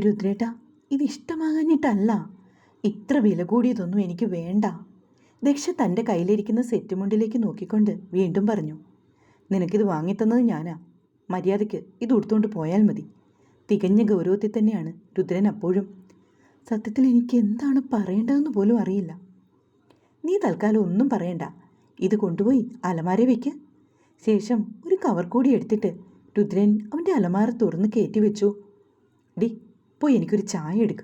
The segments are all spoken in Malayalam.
രുദ്രേട്ട ഇത് ഇഷ്ടമാകാഞ്ഞിട്ടല്ല. ഇത്ര വില കൂടിയതൊന്നും എനിക്ക് വേണ്ട. ദക്ഷ തന്റെ കയ്യിലിരിക്കുന്ന സെറ്റ് മുണ്ടിലേക്ക് നോക്കിക്കൊണ്ട് വീണ്ടും പറഞ്ഞു നിനക്കിത് വാങ്ങിത്തന്നത് ഞാനാ. മര്യാദയ്ക്ക് ഇത് ഉടുത്തുകൊണ്ട് പോയാൽ മതി. തികഞ്ഞ ഗൗരവത്തിൽ തന്നെയാണ് രുദ്രൻ അപ്പോഴും. സത്യത്തിൽ എനിക്ക് എന്താണ് പറയേണ്ടതെന്ന് പോലും അറിയില്ല. നീ തൽക്കാലം ഒന്നും പറയണ്ട. ഇത് കൊണ്ടുപോയി അലമാര വയ്ക്ക് ശേഷം ഒരു കവർ കൂടി എടുത്തിട്ട് രുദ്രൻ അവന്റെ അലമാര തുറന്ന് കയറ്റി വെച്ചു. ഡി പോയി എനിക്കൊരു ചായ എടുക്ക്.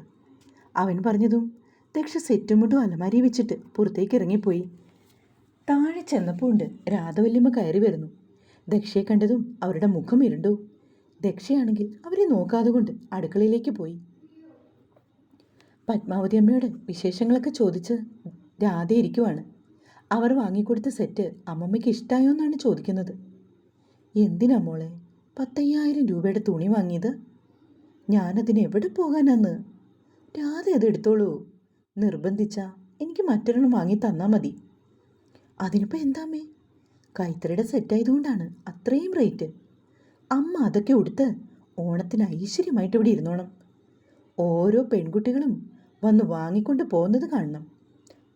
അവൻ പറഞ്ഞതും ദക്ഷ സെറ്റും മുട്ടും അലമാരി വെച്ചിട്ട് പുറത്തേക്ക് ഇറങ്ങിപ്പോയി. താഴെ ചെന്നപ്പോൾ ഉണ്ട് രാധവല്യമ്മ കയറി വരുന്നു. ദക്ഷയെ കണ്ടതും അവരുടെ മുഖം ഇരുണ്ടു. ദക്ഷയാണെങ്കിൽ അവരെ നോക്കാതെ കൊണ്ട് അടുക്കളയിലേക്ക് പോയി. പത്മാവതി അമ്മയോട് വിശേഷങ്ങളൊക്കെ ചോദിച്ച് രാധ ഇരിക്കുവാണ്. അവർ വാങ്ങിക്കൊടുത്ത സെറ്റ് അമ്മമ്മയ്ക്ക് ഇഷ്ടമായോ എന്നാണ് ചോദിക്കുന്നത്. എന്തിനാ മോളെ പത്തയ്യായിരം രൂപയുടെ തുണി വാങ്ങിയത്? ഞാനതിന് എവിടെ പോകാനാന്ന്? രാധ അത് എടുത്തോളൂ. നിർബന്ധിച്ച എനിക്ക് മറ്റൊരെണ്ണം വാങ്ങി തന്നാൽ മതി. അതിനിപ്പോൾ എന്താമ്മേ കൈത്തറിയുടെ സെറ്റായതുകൊണ്ടാണ് അത്രയും റേറ്റ് അമ്മ അതൊക്കെ ഉടുത്ത് ഓണത്തിന് ഐശ്വര്യമായിട്ട് ഇവിടെ ഇരുന്നോണം. ഓരോ പെൺകുട്ടികളും വന്ന് വാങ്ങിക്കൊണ്ട് പോകുന്നത് കാണണം.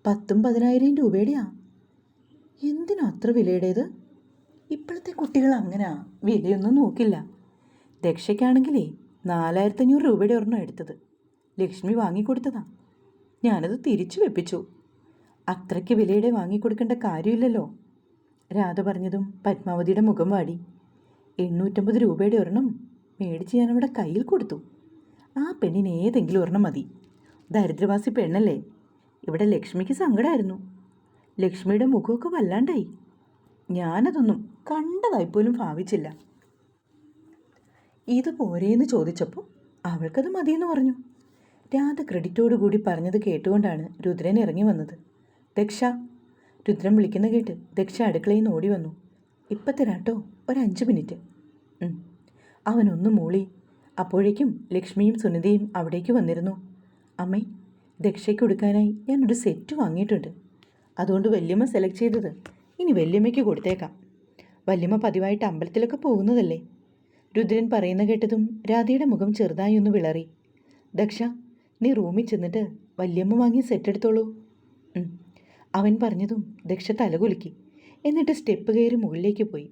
പത്തും പതിനായിരം രൂപയുടെയാ. എന്തിനാ അത്ര വിലയുടേത്? ഇപ്പോഴത്തെ കുട്ടികൾ അങ്ങനെ. വിലയൊന്നും നോക്കില്ല. ദക്ഷയ്ക്കാണെങ്കിലേ നാലായിരത്തഞ്ഞൂറ് രൂപയുടെ ഒരെണ്ണം എടുത്തത്. ലക്ഷ്മി വാങ്ങിക്കൊടുത്തതാ. ഞാനത് തിരിച്ചു വെപ്പിച്ചു. അത്രയ്ക്ക് വിലയുടെ വാങ്ങിക്കൊടുക്കേണ്ട കാര്യമില്ലല്ലോ. രാധ പറഞ്ഞതും പത്മാവതിയുടെ മുഖം വാടി. എണ്ണൂറ്റമ്പത് രൂപയുടെ ഒരെണ്ണം മേടിച്ച് ഞാൻ അവിടെ കയ്യിൽ കൊടുത്തു. ആ പെണ്ണിന് ഏതെങ്കിലും ഒരെണ്ണം മതി. ദരിദ്രവാസി പെണ്ണല്ലേ? ഇവിടെ ലക്ഷ്മിക്ക് സങ്കടമായിരുന്നു ലക്ഷ്മിയുടെ മുഖമൊക്കെ വല്ലാണ്ടായി. ഞാനതൊന്നും കണ്ടതായി പോലും ഭാവിച്ചില്ല. ഇത് പോരേന്ന് ചോദിച്ചപ്പോൾ അവൾക്കത് മതിയെന്ന് പറഞ്ഞു. രാധ ക്രെഡിറ്റോടുകൂടി പറഞ്ഞത് കേട്ടുകൊണ്ടാണ് രുദ്രൻ ഇറങ്ങി വന്നത്. ദക്ഷ രുദ്രൻ വിളിക്കുന്ന കേട്ട് ദക്ഷ അടുക്കളയിൽ നിന്ന് ഓടി വന്നു. ഇപ്പം തരാട്ടോ ഒരു അഞ്ച് മിനിറ്റ്. അവനൊന്ന് മൂളി. അപ്പോഴേക്കും ലക്ഷ്മിയും സുനിതയും അവിടേക്ക് വന്നിരുന്നു. അമ്മേ ദക്ഷയ്ക്ക് കൊടുക്കാനായി ഞാനൊരു സെറ്റ് വാങ്ങിയിട്ടുണ്ട്. അതുകൊണ്ട് വല്യമ്മ സെലക്ട് ചെയ്തത് ഇനി വല്യമ്മയ്ക്ക് കൊടുത്തേക്കാം. വല്യമ്മ പതിവായിട്ട് അമ്പലത്തിലൊക്കെ പോകുന്നതല്ലേ? രുദ്രൻ പറയുന്ന കേട്ടതും രാധയുടെ മുഖം ചെറുതായി ഒന്ന് വിളറി. ദക്ഷ നീ റൂമിൽ ചെന്നിട്ട് വല്യമ്മ വാങ്ങി സെറ്റ് എടുത്തോളൂ. അവൻ പറഞ്ഞതും ദക്ഷ തലകുലുക്കി എന്നിട്ട് സ്റ്റെപ്പ് കയറി മുകളിലേക്ക് പോയി.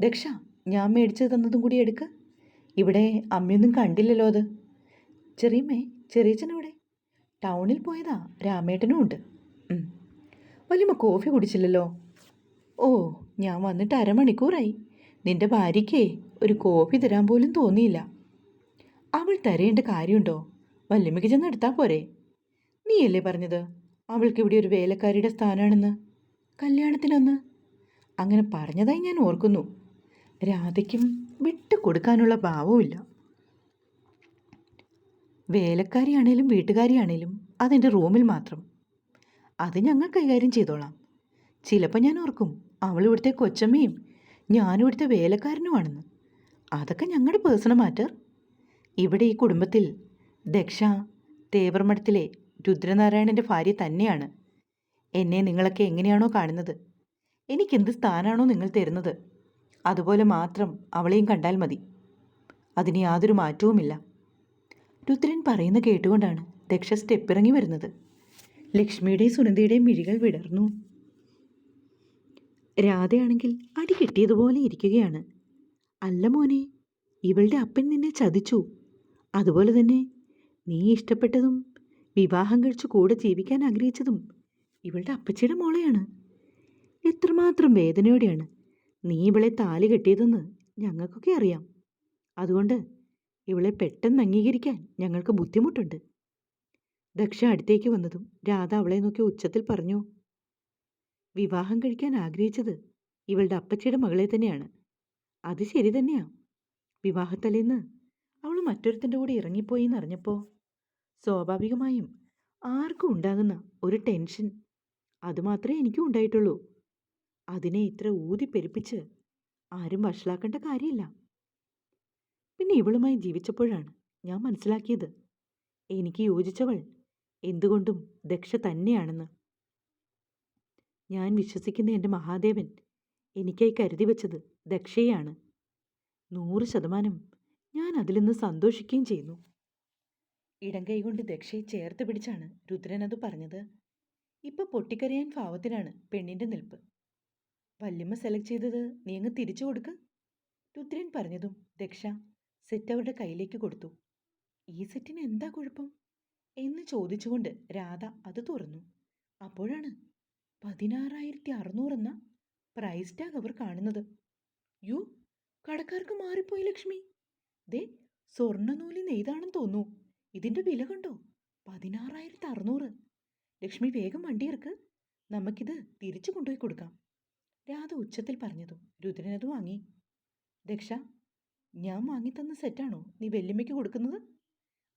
ദക്ഷ ഞാൻ മേടിച്ചു തന്നതും കൂടി എടുക്ക. ഇവിടെ അമ്മയൊന്നും കണ്ടില്ലല്ലോ അത്. ചെറിയമ്മേ ചെറിയച്ചനവിടെ ടൗണിൽ പോയതാ രാമേട്ടനും ഉണ്ട്. വലിയമ്മ കോഫി കുടിച്ചില്ലല്ലോ? ഓ ഞാൻ വന്നിട്ട് അരമണിക്കൂറായി. നിന്റെ ഭാര്യയ്ക്കേ ഒരു കോപ്പി തരാൻ പോലും തോന്നിയില്ല. അവൾ തരേണ്ട കാര്യമുണ്ടോ? വല്യമ്മയ്ക്ക് ചെന്ന് എടുത്താൽ പോരെ. നീയല്ലേ പറഞ്ഞത്? അവൾക്ക് ഇവിടെ ഒരു വേലക്കാരിയുടെ സ്ഥാനമാണെന്ന് കല്യാണത്തിനൊന്ന്. അങ്ങനെ പറഞ്ഞതായി ഞാൻ ഓർക്കുന്നു. രാധയ്ക്കും വിട്ടു കൊടുക്കാനുള്ള ഭാവവുമില്ല. വേലക്കാരിയാണേലും വീട്ടുകാരിയാണേലും അതെന്റെ റൂമിൽ മാത്രം. അത് ഞങ്ങൾ കൈകാര്യം ചെയ്തോളാം. ചിലപ്പോൾ ഞാൻ ഓർക്കും അവൾ ഇവിടുത്തെ കൊച്ചമ്മയും ഞാനും ഇവിടുത്തെ വേലക്കാരനുമാണെന്ന് അതൊക്കെ ഞങ്ങളുടെ പേഴ്സണൽ മാറ്റർ ഇവിടെ ഈ കുടുംബത്തിൽ ദക്ഷ തേവർമഠത്തിലെ രുദ്രനാരായണന്റെ ഭാര്യ തന്നെയാണ്. എന്നെ നിങ്ങളൊക്കെ എങ്ങനെയാണോ കാണുന്നത്? എനിക്കെന്ത് സ്ഥാനമാണോ നിങ്ങൾ തരുന്നത്? അതുപോലെ മാത്രം അവളെയും കണ്ടാൽ മതി. അതിന് യാതൊരു മാറ്റവുമില്ല. രുദ്രൻ പറയുന്ന കേട്ടുകൊണ്ടാണ് ദക്ഷ സ്റ്റെപ്പിറങ്ങി വരുന്നത്. ലക്ഷ്മിയുടെയും സുനന്ദയുടെയും മിഴികൾ വിടർന്നു. രാധയാണെങ്കിൽ അടി കിട്ടിയതുപോലെ ഇരിക്കുകയാണ്. അല്ല മോനെ ഇവളുടെ അപ്പൻ നിന്നെ ചതിച്ചു. അതുപോലെ തന്നെ നീ ഇഷ്ടപ്പെട്ടതും വിവാഹം കഴിച്ചു കൂടെ ജീവിക്കാൻ ആഗ്രഹിച്ചതും ഇവളുടെ അപ്പച്ചിയുടെ മോളെയാണ്. എത്രമാത്രം വേദനയോടെയാണ് നീ ഇവളെ താലി കെട്ടിയതെന്ന് ഞങ്ങൾക്കൊക്കെ അറിയാം. അതുകൊണ്ട് ഇവളെ പെട്ടെന്ന് അംഗീകരിക്കാൻ ഞങ്ങൾക്ക് ബുദ്ധിമുട്ടുണ്ട്. ദക്ഷ അടുത്തേക്ക് വന്നതും രാധ അവളെ നോക്കി ഉച്ചത്തിൽ പറഞ്ഞു വിവാഹം കഴിക്കാൻ ആഗ്രഹിച്ചത് ഇവളുടെ അപ്പച്ചിയുടെ മകളെ തന്നെയാണ്. അത് ശരി തന്നെയാ. വിവാഹത്തലേന്ന് അവൾ മറ്റൊരുത്തന്റെ കൂടെ ഇറങ്ങിപ്പോയി എന്നറിഞ്ഞപ്പോൾ സ്വാഭാവികമായും ആർക്കും ഉണ്ടാകുന്ന ഒരു ടെൻഷൻ. അതുമാത്രമേ എനിക്കും ഉണ്ടായിട്ടുള്ളൂ. അതിനെ ഇത്ര ഊതി പെരുപ്പിച്ച് ആരും വഷളാക്കേണ്ട കാര്യമില്ല. പിന്നെ ഇവളുമായി ജീവിച്ചപ്പോഴാണ് ഞാൻ മനസ്സിലാക്കിയത്. എനിക്ക് യോജിച്ചവൾ എന്തുകൊണ്ടും ദക്ഷ തന്നെയാണെന്ന്. ഞാൻ വിശ്വസിക്കുന്ന എന്റെ മഹാദേവൻ എനിക്കായി കരുതി വെച്ചത് ദക്ഷയാണ് നൂറ് ശതമാനം ഞാൻ അതിൽ നിന്ന് സന്തോഷിക്കുകയും ചെയ്യുന്നു. ഇടം കൈകൊണ്ട് ദക്ഷയെ ചേർത്ത് പിടിച്ചാണ് രുദ്രൻ അത് പറഞ്ഞത്. ഇപ്പൊ പൊട്ടിക്കരയാൻ ഭാവത്തിനാണ് പെണ്ണിന്റെ നിൽപ്പ്. വല്യമ്മ സെലക്ട് ചെയ്തത് നീ അങ്ങ് തിരിച്ചു കൊടുക്ക. രുദ്രൻ പറഞ്ഞതും ദക്ഷ സെറ്റ് അവരുടെ കയ്യിലേക്ക് കൊടുത്തു. ഈ സെറ്റിന് എന്താ കുഴപ്പം? എന്ന് ചോദിച്ചുകൊണ്ട് രാധ അത് തുറന്നു. അപ്പോഴാണ് പതിനാറായിരത്തി അറുന്നൂറെന്ന പ്രൈസ് ടാഗ് അവർ കാണുന്നത്. യു കടക്കാർക്ക് മാറിപ്പോയി ലക്ഷ്മി. ദേ സ്വർണനൂലി നെയ്താണെന്ന് തോന്നുന്നു. ഇതിന്റെ വില കണ്ടോ? പതിനാറായിരത്തി അറുന്നൂറ് ലക്ഷ്മി വേഗം വണ്ടി ഇറക്ക് നമുക്കിത് തിരിച്ചു കൊണ്ടുപോയി കൊടുക്കാം. രാധ ഉച്ചത്തിൽ പറഞ്ഞതും രുദ്രനത് വാങ്ങി. ദക്ഷ ഞാൻ വാങ്ങിത്തന്ന സെറ്റാണോ നീ വെല്ലുമ്മയ്ക്ക് കൊടുക്കുന്നത്?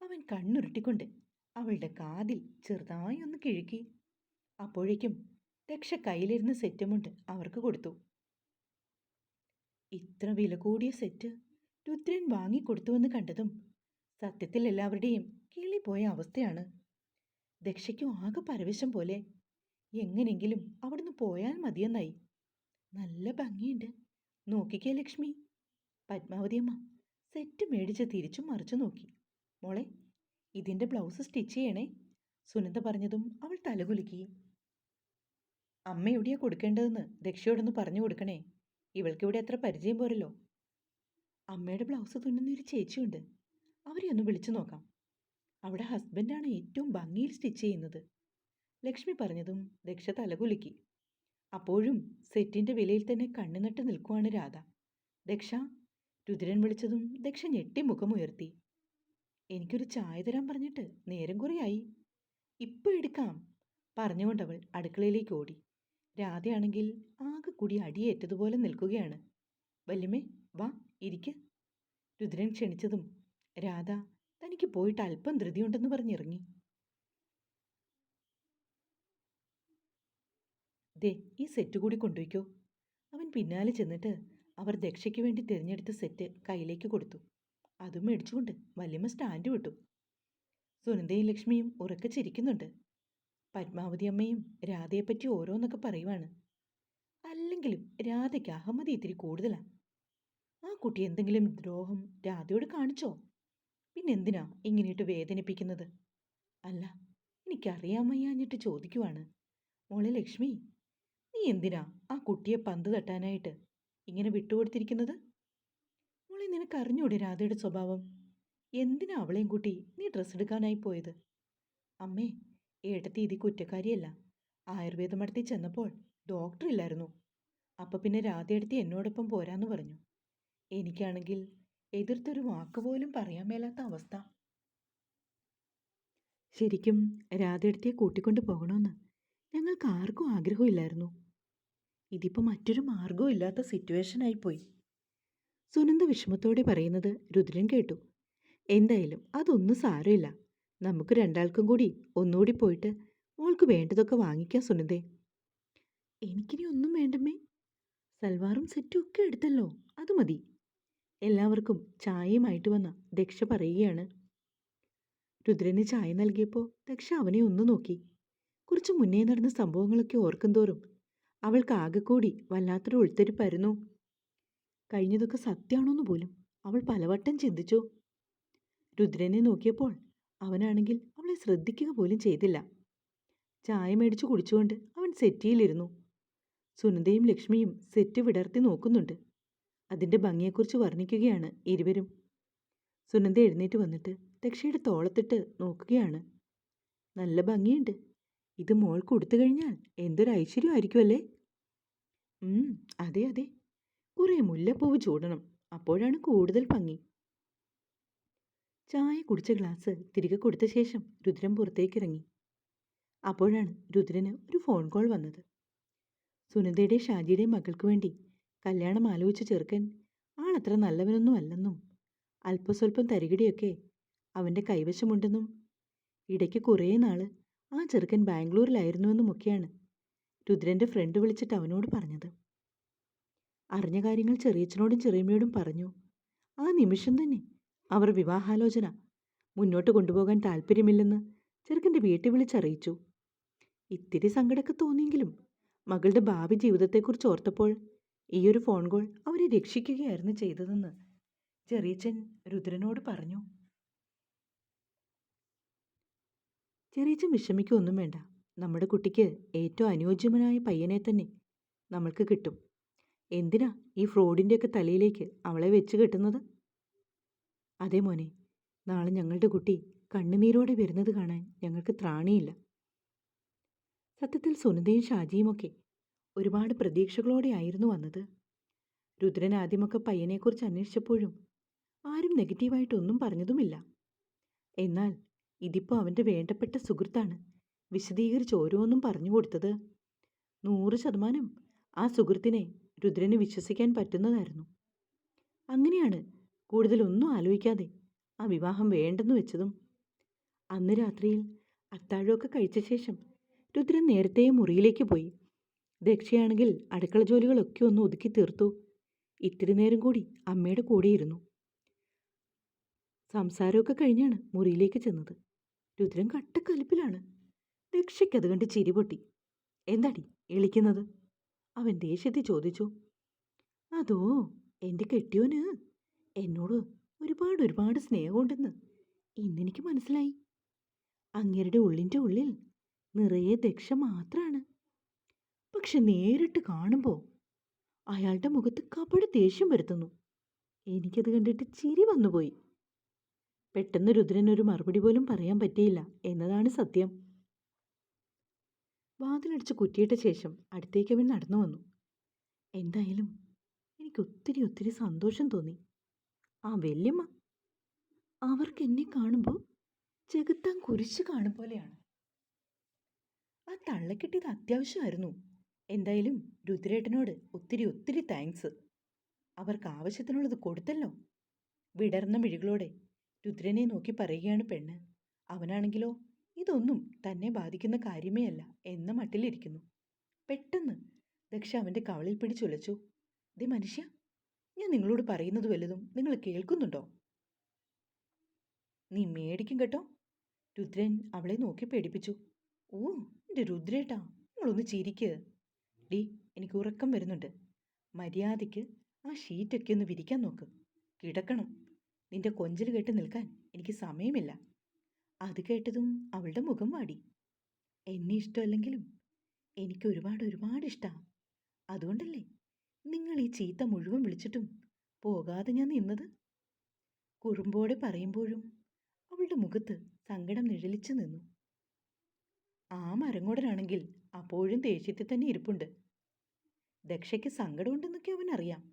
അവൻ കണ്ണുരുട്ടിക്കൊണ്ട് അവളുടെ കാതിൽ ചെറുതായി ഒന്ന് കിഴുക്കി. അപ്പോഴേക്കും ദക്ഷ കയ്യിലിരുന്ന സെറ്റുമുണ്ട് അവർക്ക് കൊടുത്തു. ഇത്ര വില കൂടിയ സെറ്റ് രുദ്രൻ വാങ്ങിക്കൊടുത്തുവെന്ന് കണ്ടതും സത്യത്തിൽ എല്ലാവരുടെയും കിളിപ്പോയ അവസ്ഥയാണ്. ദക്ഷയ്ക്കും ആകെ പരവശം പോലെ എങ്ങനെങ്കിലും അവിടുന്ന് പോയാൽ മതിയെന്നായി. നല്ല ഭംഗിയുണ്ട്. നോക്കിക്കേ ലക്ഷ്മി. പത്മാവതിയമ്മ സെറ്റ് മേടിച്ച് തിരിച്ചു മറിച്ചു നോക്കി. മോളെ ഇതിന്റെ ബ്ലൗസ് സ്റ്റിച്ച് ചെയ്യണേ. സുനന്ദ പറഞ്ഞതും അവൾ തലകുലുക്കി. അമ്മ എവിടെയാ കൊടുക്കേണ്ടതെന്ന് ദക്ഷയോടൊന്ന് പറഞ്ഞു കൊടുക്കണേ. ഇവൾക്കിവിടെ അത്ര പരിചയം പോരല്ലോ. അമ്മയുടെ ബ്ലൗസ് തുന്നുന്ന ഒരു ചേച്ചിയുണ്ട്. അവരെ ഒന്ന് വിളിച്ചു നോക്കാം. അവിടെ ഹസ്ബൻഡാണ് ഏറ്റവും ഭംഗിയിൽ സ്റ്റിച്ച് ചെയ്യുന്നത്. ലക്ഷ്മി പറഞ്ഞതും ദക്ഷ തലകുലുക്കി. അപ്പോഴും സെറ്റിന്റെ വിലയിൽ തന്നെ കണ്ണുനട്ട് നിൽക്കുവാണ് രാധ. ദക്ഷ രുദ്രൻ വിളിച്ചതും ദക്ഷ ഞെട്ടി മുഖമുയർത്തി. എനിക്കൊരു ചായ തരാൻ പറഞ്ഞിട്ട് നേരം കുറയായി. ഇപ്പോൾ എടുക്കാം പറഞ്ഞുകൊണ്ടവൾ അടുക്കളയിലേക്ക് ഓടി. രാധയാണെങ്കിൽ ആകെ കൂടി അടിയേറ്റതുപോലെ നിൽക്കുകയാണ്. വല്യമ്മേ വാ ഇരിക്ക. രുദ്രൻ ക്ഷണിച്ചതും രാധ തനിക്ക് പോയിട്ട് അല്പം ധൃതിയുണ്ടെന്ന് പറഞ്ഞിറങ്ങി. ദേ ഈ സെറ്റ് കൂടി കൊണ്ടുവയ്ക്കോ അവൻ പിന്നാലെ ചെന്നിട്ട് അവർ ദക്ഷയ്ക്ക് വേണ്ടി തിരഞ്ഞെടുത്ത സെറ്റ് കയ്യിലേക്ക് കൊടുത്തു. അതും മേടിച്ചുകൊണ്ട് വല്യമ്മ സ്റ്റാൻഡ് വിട്ടു. സുനന്ദയും ലക്ഷ്മിയും ഉറക്കെ ചിരിക്കുന്നുണ്ട്. പത്മാവതി അമ്മയും രാധയെപ്പറ്റി ഓരോന്നൊക്കെ പറയുവാണ്. അല്ലെങ്കിലും രാധയ്ക്ക് അഹമ്മതി ഇത്തിരി കൂടുതലാണ് ആ കുട്ടി എന്തെങ്കിലും ദ്രോഹം രാധയോട് കാണിച്ചോ? പിന്നെന്തിനാ ഇങ്ങനെയിട്ട് വേദനിപ്പിക്കുന്നത്? അല്ല എനിക്കറിയാൻ വയ്യാഞ്ഞിട്ട് ചോദിക്കുവാണ്. മോളെ ലക്ഷ്മി നീ എന്തിനാ ആ കുട്ടിയെ പന്ത് തട്ടാനായിട്ട് ഇങ്ങനെ വിട്ടുകൊടുത്തിരിക്കുന്നത്? മോളെ നിനക്കറിഞ്ഞൂടെ രാധയുടെ സ്വഭാവം? എന്തിനാ അവളെയും കൂട്ടി നീ ഡ്രസ്സ് എടുക്കാനായി പോയത്? അമ്മേ ഏട്ടത്തി ഇത് കുറ്റക്കാരിയല്ല. ആയുർവേദ മഠത്തിൽ ചെന്നപ്പോൾ ഡോക്ടർ ഇല്ലായിരുന്നു. അപ്പം പിന്നെ രാധയെടുത്തി എന്നോടൊപ്പം പോരാന്ന് പറഞ്ഞു. എനിക്കാണെങ്കിൽ എതിർത്തൊരു വാക്ക് പോലും പറയാൻ മേലാത്ത അവസ്ഥ. ശരിക്കും രാധയെടുത്തിയെ കൂട്ടിക്കൊണ്ട് പോകണമെന്ന് ഞങ്ങൾക്ക് ആർക്കും ആഗ്രഹമില്ലായിരുന്നു ഇതിപ്പോൾ മറ്റൊരു മാർഗവും ഇല്ലാത്ത സിറ്റുവേഷനായിപ്പോയി സുനന്ദ വിഷമത്തോടെ പറയുന്നത് രുദ്രൻ കേട്ടു. എന്തായാലും അതൊന്നും സാരമില്ല. നമുക്ക് രണ്ടാൾക്കും കൂടി ഒന്നുകൂടി പോയിട്ട് മോൾക്ക് വേണ്ടതൊക്കെ വാങ്ങിക്കാം സുനന്ദേ. എനിക്കിനി ഒന്നും വേണ്ടമ്മേ. സൽവാറും സെറ്റും ഒക്കെ എടുത്തല്ലോ അത് മതി. എല്ലാവർക്കും ചായയുമായിട്ട് വന്ന ദക്ഷ പറയുകയാണ്. രുദ്രന് ചായ നൽകിയപ്പോൾ ദക്ഷ അവനെ ഒന്ന് നോക്കി. കുറച്ച് മുന്നേ നടന്ന സംഭവങ്ങളൊക്കെ ഓർക്കുന്തോറും അവൾക്ക് ആകെ കൂടി വല്ലാത്തൊരു ഉൾത്തെരിപ്പായിരുന്നു. കഴിഞ്ഞതൊക്കെ സത്യമാണോന്ന് പോലും അവൾ പലവട്ടം ചിന്തിച്ചു. രുദ്രനെ നോക്കിയപ്പോൾ അവനാണെങ്കിൽ അവളെ ശ്രദ്ധിക്കുക പോലും ചെയ്തില്ല. ചായ മേടിച്ചു കുടിച്ചുകൊണ്ട് അവൻ സെറ്റിയിലിരുന്നു. സുനന്ദയും ലക്ഷ്മിയും സെറ്റ് വിടർത്തി നോക്കുന്നുണ്ട്. അതിന്റെ ഭംഗിയെക്കുറിച്ച് വർണിക്കുകയാണ് ഇരുവരും. സുനന്ദ എഴുന്നേറ്റ് വന്നിട്ട് ദക്ഷയുടെ തോളത്തിട്ട് നോക്കുകയാണ്. നല്ല ഭംഗിയുണ്ട്. ഇത് മോൾ കൊടുത്തു കഴിഞ്ഞാൽ എന്തൊരു ഐശ്വര്യമായിരിക്കുമല്ലേ അതെ അതെ. കുറേ മുല്ലപ്പൂവ് ചൂടണം. അപ്പോഴാണ് കൂടുതൽ ഭംഗി. ചായ കുടിച്ച ഗ്ലാസ് തിരികെ കൊടുത്ത ശേഷം രുദ്രൻ പുറത്തേക്കിറങ്ങി. അപ്പോഴാണ് രുദ്രന് ഒരു ഫോൺ കോൾ വന്നത്. സുനന്ദയുടെ ഷാജിയുടെ മകൾക്ക് വേണ്ടി കല്യാണം ആലോചിച്ച ചെറുക്കൻ ആളത്ര നല്ലവനൊന്നും അല്ലെന്നും അല്പസ്വല്പം തരികിടിയൊക്കെ അവന്റെ കൈവശമുണ്ടെന്നും ഇടയ്ക്ക് കുറേ നാൾ ആ ചെറുക്കൻ ബാംഗ്ലൂരിലായിരുന്നുവെന്നുമൊക്കെയാണ് രുദ്രന്റെ ഫ്രണ്ട് വിളിച്ചിട്ട് അവനോട് പറഞ്ഞത്. അറിഞ്ഞ കാര്യങ്ങൾ ചെറിയച്ചനോടും ചെറിയമ്മയോടും പറഞ്ഞു. ആ നിമിഷം തന്നെ അവർ വിവാഹാലോചന മുന്നോട്ട് കൊണ്ടുപോകാൻ താല്പര്യമില്ലെന്ന് ചെറുക്കന്റെ വീട്ടിൽ വിളിച്ചറിയിച്ചു. ഇത്തിരി സങ്കടമൊക്കെ തോന്നിയെങ്കിലും മകളുടെ ഭാവി ജീവിതത്തെക്കുറിച്ച് ഓർത്തപ്പോൾ ഈയൊരു ഫോൺ കോൾ അവരെ രക്ഷിക്കുകയായിരുന്നു ചെയ്തതെന്ന് ചെറിയച്ചൻ രുദ്രനോട് പറഞ്ഞു. ചെറിയച്ചൻ വിഷമിക്കൊന്നും വേണ്ട. നമ്മുടെ കുട്ടിക്ക് ഏറ്റവും അനുയോജ്യമായ പയ്യനെ തന്നെ നമ്മൾക്ക് കിട്ടും. എന്തിനാ ഈ ഫ്രോഡിന്റെയൊക്കെ തലയിലേക്ക് അവളെ വെച്ച് കെട്ടുന്നത്? അതെ മോനെ നാളെ ഞങ്ങളുടെ കുട്ടി കണ്ണുനീരോടെ വരുന്നത് കാണാൻ ഞങ്ങൾക്ക് ത്രാണിയില്ല. സത്യത്തിൽ സുനിതയും ഷാജിയുമൊക്കെ ഒരുപാട് പ്രതീക്ഷകളോടെയായിരുന്നു വന്നത്. രുദ്രൻ ആദ്യമൊക്കെ പയ്യനെക്കുറിച്ച് അന്വേഷിച്ചപ്പോഴും ആരും നെഗറ്റീവായിട്ടൊന്നും പറഞ്ഞതുമില്ല. എന്നാൽ ഇതിപ്പോൾ അവന്റെ വേണ്ടപ്പെട്ട സുഹൃത്താണ് വിശദീകരിച്ച് ഓരോന്നും പറഞ്ഞു കൊടുത്തത്. നൂറ് ശതമാനം ആ സുഹൃത്തിനെ രുദ്രന് വിശ്വസിക്കാൻ പറ്റുന്നതായിരുന്നു. അങ്ങനെയാണ് കൂടുതലൊന്നും ആലോചിക്കാതെ ആ വിവാഹം വേണ്ടെന്ന് വെച്ചതും. അന്ന് രാത്രിയിൽ അത്താഴമൊക്കെ കഴിച്ച ശേഷം രുദ്രൻ നേരത്തെ മുറിയിലേക്ക് പോയി. ദക്ഷയാണെങ്കിൽ അടുക്കള ജോലികളൊക്കെ ഒന്ന് ഒതുക്കി തീർത്തു. ഇത്തിരി നേരം കൂടി അമ്മയുടെ കൂടെയിരുന്നു. സംസാരമൊക്കെ കഴിഞ്ഞാണ് മുറിയിലേക്ക് ചെന്നത്. രുദ്രൻ കട്ടക്കലിപ്പിലാണ്. ദക്ഷയ്ക്കത് കണ്ട് ചിരി പൊട്ടി. എന്താടി എളിക്കുന്നത്? അവൻ ദേഷ്യത്തിൽ ചോദിച്ചു. അതോ എന്റെ കെട്ടിയോന് എന്നോട് ഒരുപാട് ഒരുപാട് സ്നേഹമുണ്ടെന്ന് ഇന്നെനിക്ക് മനസ്സിലായി. അങ്ങേരുടെ ഉള്ളിന്റെ ഉള്ളിൽ നിറയെ ദക്ഷ മാത്രമാണ് പക്ഷെ നേരിട്ട് കാണുമ്പോൾ അയാളുടെ മുഖത്ത് കപട ദേഷ്യം വരുത്തുന്നു. എനിക്കത് കണ്ടിട്ട് ചിരി വന്നുപോയി. പെട്ടെന്ന് രുദ്രനൊരു മറുപടി പോലും പറയാൻ പറ്റിയില്ല എന്നതാണ് സത്യം. വാതിലടിച്ച് കുറ്റിയിട്ട ശേഷം അടുത്തേക്ക് അവൻ നടന്നു വന്നു. എന്തായാലും എനിക്ക് ഒത്തിരി ഒത്തിരി സന്തോഷം തോന്നി. ആ വല്യമ്മ അവർക്ക് എന്നെ കാണുമ്പോൾ ചെകുത്താൻ കുരിശ് കാണും പോലെയാണ്. ആ തള്ളക്കിട്ടിയത് അത്യാവശ്യമായിരുന്നു. എന്തായാലും രുദ്രേട്ടനോട് ഒത്തിരി ഒത്തിരി താങ്ക്സ്. അവർക്ക് ആവശ്യത്തിനുള്ളത് കൊടുത്തല്ലോ. വിടർന്ന മിഴികളോടെ രുദ്രനെ നോക്കി പറയുകയാണ് പെണ്ണ്. അവനാണെങ്കിലോ ഇതൊന്നും തന്നെ ബാധിക്കുന്ന കാര്യമേ അല്ല എന്ന മട്ടിലിരിക്കുന്നു. പെട്ടെന്ന് ദക്ഷ അവന്റെ കവളിൽ പിടിച്ചുലച്ചു. ദേ മനുഷ്യ ഞാൻ നിങ്ങളോട് പറയുന്നത് വല്ലതും നിങ്ങൾ കേൾക്കുന്നുണ്ടോ? നീ മേടിക്കും കേട്ടോ. രുദ്രൻ അവളെ നോക്കി പേടിപ്പിച്ചു. ഓ എന്റെ രുദ്രേട്ടാ നിങ്ങളൊന്ന് ചിരിക്ക്. ഡി എനിക്ക് ഉറക്കം വരുന്നുണ്ട്. മര്യാദയ്ക്ക് ആ ഷീറ്റൊക്കെ ഒന്ന് വിരിക്കാൻ നോക്ക്. കിടക്കണം. നിന്റെ കൊഞ്ചൽ കേട്ട് നിൽക്കാൻ എനിക്ക് സമയമില്ല. അത് കേട്ടതും അവളുടെ മുഖം വാടി. എന്നെ ഇഷ്ടമല്ലെങ്കിലും എനിക്ക് ഒരുപാട് ഒരുപാട് ഇഷ്ടമാണ് അതുകൊണ്ടല്ലേ നിങ്ങൾ ഈ ചീത്ത മുഴുവൻ വിളിച്ചിട്ടും പോകാതെ ഞാൻ നിന്നത്? കുറുമ്പോടെ പറയുമ്പോഴും അവളുടെ മുഖത്ത് സങ്കടം നിഴലിച്ചു നിന്നു. ആ മരങ്ങോടനാണെങ്കിൽ അപ്പോഴും ദേഷ്യത്തിൽ തന്നെ ഇരിപ്പുണ്ട്. ദക്ഷയ്ക്ക് സങ്കടമുണ്ടെന്നൊക്കെ അറിയാം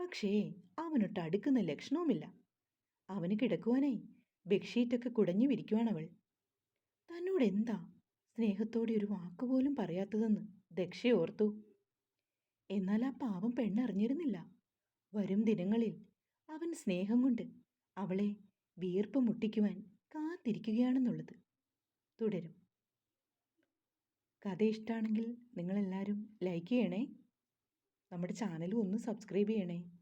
പക്ഷേ അവനൊട്ട് അടുക്കുന്ന ലക്ഷണവുമില്ല. അവന് കിടക്കുവാനായി ബെഡ്ഷീറ്റൊക്കെ കുടഞ്ഞു വിരിക്കുവാണവൾ. തന്നോട് എന്താ സ്നേഹത്തോടെ ഒരു വാക്കുപോലും പറയാത്തതെന്ന് ദക്ഷ ഓർത്തു. എന്നാൽ ആ പാവം പെണ്ണറിഞ്ഞിരുന്നില്ല. വരും ദിനങ്ങളിൽ അവൻ സ്നേഹം കൊണ്ട് അവളെ വീർപ്പ് മുട്ടിക്കുവാൻ കാത്തിരിക്കുകയാണെന്നുള്ളത് തുടരും. കഥ ഇഷ്ടമാണെങ്കിൽ നിങ്ങളെല്ലാവരും ലൈക്ക് ചെയ്യണേ. നമ്മുടെ ചാനലും ഒന്ന് സബ്സ്ക്രൈബ് ചെയ്യണേ.